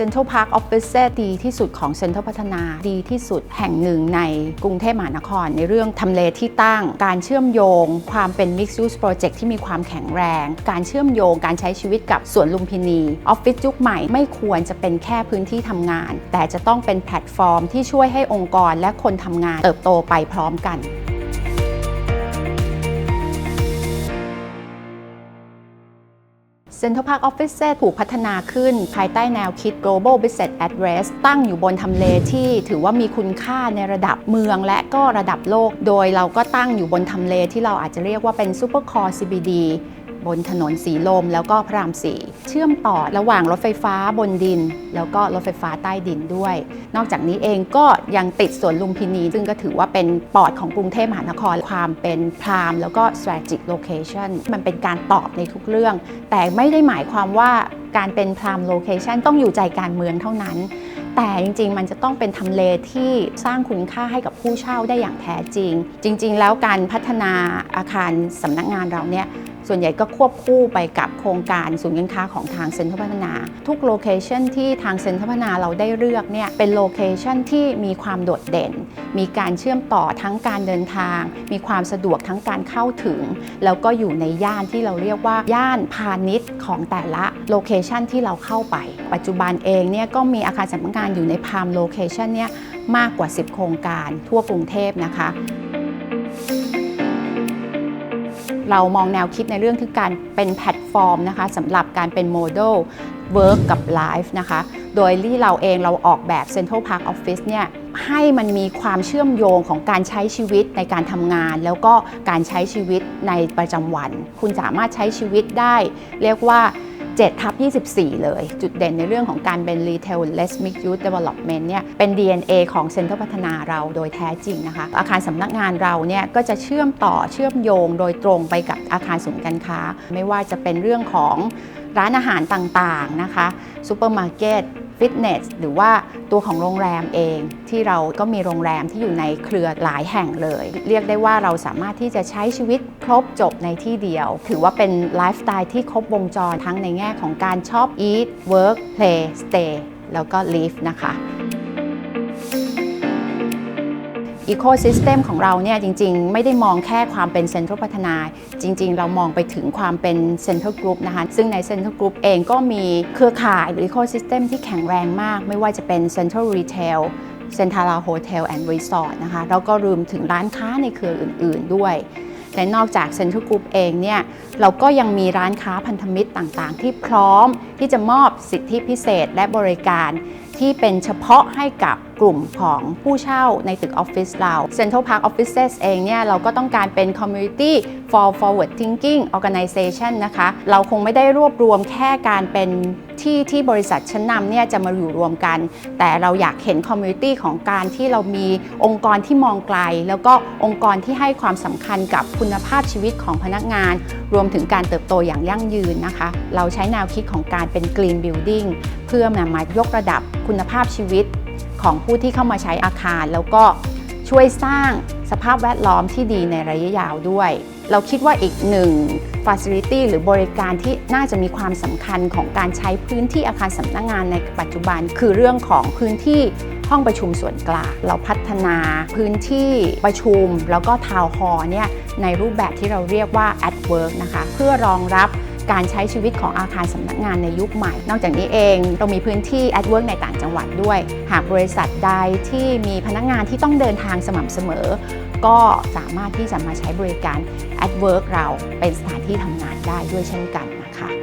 Central Park Office ดีที่สุดของ Central พัฒนาดีที่สุดแห่งหนึ่งในกรุงเทพมหานคร ในเรื่องทำเลที่ตั้ง การเชื่อมโยง ความเป็น Mixed Use Project ที่มีความแข็งแรง การเชื่อมโยงการใช้ชีวิตกับสวนลุมพินีออฟฟิศยุคใหม่ไม่ควรจะเป็นแค่พื้นที่ทำงาน แต่จะต้องเป็นแพลตฟอร์มที่ช่วยให้องค์กรและคนทำงานเติบโตไปพร้อมกัน Central Park Office ถูกพัฒนาขึ้น ภายใต้แนวคิด Global Business Address ตั้งอยู่บนทำเลที่ถือว่ามีคุณค่าในระดับเมืองและก็ระดับโลก โดยเราก็ตั้งอยู่บนทำเลที่เราอาจจะเรียกว่าเป็น Super Core CBD บนถนนสีลมแล้วก็พระรามสี่เชื่อมต่อระหว่างรถไฟฟ้าบนดิน แล้วก็รถไฟฟ้าใต้ดินด้วย นอกจากนี้เองก็ยังติดสวนลุมพินี ซึ่งก็ถือว่าเป็นปอดของกรุงเทพมหานครความเป็นพรามแล้วก็ strategic location มันเป็นการตอบในทุกเรื่อง แต่ไม่ได้หมายความว่าการเป็นพราม location ต้องอยู่ใจการเมืองเท่านั้นแต่จริงๆ มันจะต้องเป็นทำเลที่สร้างคุณค่าให้กับผู้เช่าได้อย่างแท้จริง จริง ๆ แล้วการพัฒนาอาคารสำนักงานเราเนี่ยส่วนใหญ่ก็ควบคู่ไปกับโครงการศูนย์การค้าของทางเซ็นทรัลพัฒนา ทุกโลเคชันที่ทางเซ็นทรัลพัฒนาเราได้เลือกเนี่ยเป็นโลเคชันที่มีความโดดเด่น มีการเชื่อมต่อทั้งการเดินทาง มีความสะดวกทั้งการเข้าถึง แล้วก็อยู่ในย่านที่เราเรียกว่าย่านพาณิชย์ของแต่ละโลเคชันที่เราเข้าไป ปัจจุบันเองเนี่ยก็มีอาคารสำนักงานอยู่ในพามโลเคชันเนี่ยมากกว่า 10 โครงการทั่วกรุงเทพนะคะ เรามองแนวคิดในเรื่องคือการเป็นแพลตฟอร์มนะคะสำหรับการเป็นโมเดล Work กับ Life นะคะ โดยที่เราเองเราออกแบบ Central Park Office เนี่ยให้มันมีความเชื่อมโยงของการใช้ชีวิตในการทำงาน แล้วก็การใช้ชีวิตในประจำวัน คุณสามารถใช้ชีวิตได้ เรียกว่า 7ทับ24 เลย จุดเด่นในเรื่องของการเป็น Retail Less Mixed Use Development เนี่ยเป็น DNA ของเซ็นทรัลพัฒนาเราโดยแท้จริงนะคะ อาคารสำนักงานเราเนี่ยก็จะเชื่อมต่อเชื่อมโยงโดยตรงไปกับอาคารศูนย์การค้า ไม่ว่าจะเป็นเรื่องของร้านอาหารต่างๆนะคะซูเปอร์มาร์เก็ต ฟิตเนสหรือว่าตัวของโรงแรมเองที่เราก็มีโรงแรมที่อยู่ในเครือหลายแห่งเลย เรียกได้ว่าเราสามารถที่จะใช้ชีวิตครบจบในที่เดียว ถือว่าเป็นไลฟ์สไตล์ที่ครบวงจรทั้งในแง่ของการชอบ eat work play stay แล้วก็ live นะคะ อีโค y ิสเต็มของเราเนี่ยจริงๆ ไม่ได้มองแค่ความเป็นเซ็นทรัลพัฒนา จริง ๆ เรามองไปถึงความเป็นเซ็นทรัลกรุ๊ปนะคะซึ่งในเซ็นทรัลกรุ๊ปเองก็มีเครือข่ายหรืออีโค y ิสเต็มที่แข็งแรงมาก ไม่ว่าจะเป็นเซ็นทรัลรีเทลเซ็นทรัลโฮเทลแอนด์รีสอร์ทนะคะแล้วก็รวมถึงร้านค้าในเครืออื่น ๆด้วยและนอกจากเซ็นทรัลกรุ๊ปเองเนี่ยเราก็ยังมีร้านค้าพันธมิตรต่างๆ ที่พร้อม ที่จะมอบสิทธิพิเศษและบริการ ที่เป็นเฉพาะให้กับกลุ่มของผู้เช่าในตึกออฟฟิศเรา Central Park Offices เองเนี่ยเราก็ต้องการเป็น Community for Forward Thinking Organization นะคะ เราคงไม่ได้รวบรวมแค่การเป็นที่ที่บริษัทชั้นนำเนี่ยจะมาอยู่รวมกัน แต่เราอยากเห็น Community ของการที่เรามีองค์กรที่มองไกล แล้วก็องค์กรที่ให้ความสำคัญกับคุณภาพชีวิตของพนักงาน รวมถึงการเติบโตอย่างยั่งยืนนะคะ เราใช้แนวคิดของการเป็น Green Building เพื่อนำมายกระดับคุณภาพชีวิตของผู้ที่เข้ามาใช้อาคาร แล้วก็ช่วยสร้างสภาพแวดล้อมที่ดีในระยะยาวด้วย เราคิดว่าอีกหนึ่ง Facility หรือบริการที่น่าจะมีความสำคัญของการใช้พื้นที่อาคารสำนักงานในปัจจุบัน คือเรื่องของพื้นที่ห้องประชุมส่วนกลาง เราพัฒนาพื้นที่ประชุม แล้วก็ทาวน์ฮอลล์เนี่ยในรูปแบบที่เราเรียกว่า at work นะคะ เพื่อรองรับ การใช้ชีวิตของอาคารสำนักงานในยุคใหม่ นอกจากนี้เองเรามีพื้นที่ a d work ในต่างจังหวัดด้วย หากบริษัทใดที่มีพนักงานที่ต้องเดินทางสม่ำเสมอ ก็สามารถที่จะมาใช้บริการ a d work เราเป็นสถานที่ทำงานได้ด้วยเช่นกันนะคะ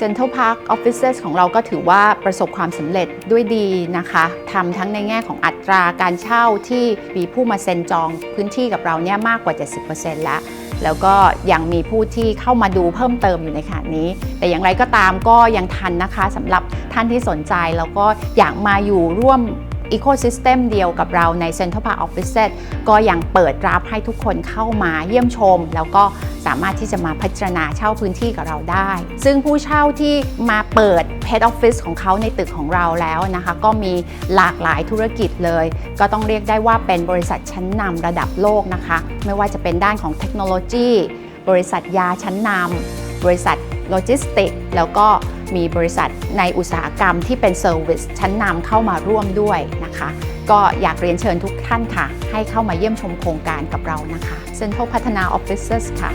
Central Park Offices ของเราก็ถือว่าประสบความสำเร็จด้วยดีนะคะทำทั้งในแง่ของอัตราการเช่าที่มีผู้มาเซ็นจองพื้นที่กับเราเนี่ยมากกว่า 70%แล้วแล้วก็ยังมีผู้ที่เข้ามาดูเพิ่มเติมอยู่ในขณะนี้ แต่อย่างไรก็ตามก็ยังทันนะคะสำหรับท่านที่สนใจแล้วก็อยากมาอยู่ร่วม Ecosystem เดียวกับเราใน Central Park Offices ก็ยังเปิดรับให้ทุกคนเข้ามาเยี่ยมชม แล้วก็สามารถที่จะมาพิจารณาเช่าพื้นที่กับเราได้ ซึ่งผู้เช่าที่มาเปิด Head Office ของเขาในตึกของเราแล้วนะคะ ก็มีหลากหลายธุรกิจเลย ก็ต้องเรียกได้ว่าเป็นบริษัทชั้นนำระดับโลกนะคะ ไม่ว่าจะเป็นด้านของเทคโนโลยีบริษัทยาชั้นนำบริษัทโลจิสติก แล้วก็ มีบริษัทในอุตสาหกรรมที่เป็นเซอร์วิสชั้นนำเข้ามาร่วมด้วยนะคะ ก็อยากเรียนเชิญทุกท่านค่ะ ให้เข้ามาเยี่ยมชมโครงการกับเรานะคะ Central พัฒนา Offices ค่ะ